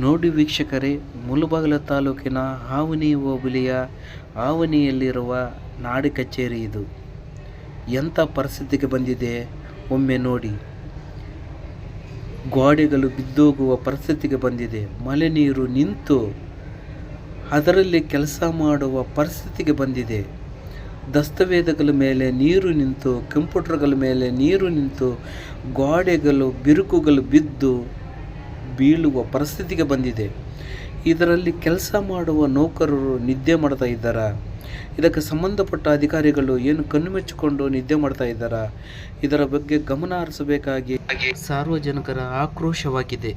ನೋಡಿ ವೀಕ್ಷಕರೇ, ಮುಲುಬಾಗಲ ತಾಲೂಕಿನ ಹಾವನಿ ಹೋಬಳಿಯ ಹಾವನಿಯಲ್ಲಿರುವ ನಾಡಿ ಕಚೇರಿ ಇದು. ಎಂಥ ಪರಿಸ್ಥಿತಿಗೆ ಬಂದಿದೆ ಒಮ್ಮೆ ನೋಡಿ. ಗೋಡೆಗಳು ಬಿದ್ದೋಗುವ ಪರಿಸ್ಥಿತಿಗೆ ಬಂದಿದೆ. ಮಳೆ ನೀರು ನಿಂತು ಅದರಲ್ಲಿ ಕೆಲಸ ಮಾಡುವ ಪರಿಸ್ಥಿತಿಗೆ ಬಂದಿದೆ. ದಸ್ತವೇದಗಳ ಮೇಲೆ ನೀರು ನಿಂತು, ಕಂಪ್ಯೂಟರ್ಗಳ ಮೇಲೆ ನೀರು ನಿಂತು, ಗೋಡೆಗಳು, ಬಿರುಕುಗಳು ಬಿದ್ದು ಬೀಳುವ ಪರಿಸ್ಥಿತಿಗೆ ಬಂದಿದೆ. ಇದರಲ್ಲಿ ಕೆಲಸ ಮಾಡುವ ನೌಕರರು ನಿದ್ದೆ ಮಾಡ್ತಾ ಇದ್ದಾರಾ? ಇದಕ್ಕೆ ಸಂಬಂಧಪಟ್ಟ ಅಧಿಕಾರಿಗಳು ಏನು ಕಣ್ಣು ನಿದ್ದೆ ಮಾಡ್ತಾ ಇದ್ದಾರಾ? ಇದರ ಬಗ್ಗೆ ಗಮನ ಹರಿಸಬೇಕಾಗಿ ಸಾರ್ವಜನಿಕರ ಆಕ್ರೋಶವಾಗಿದೆ.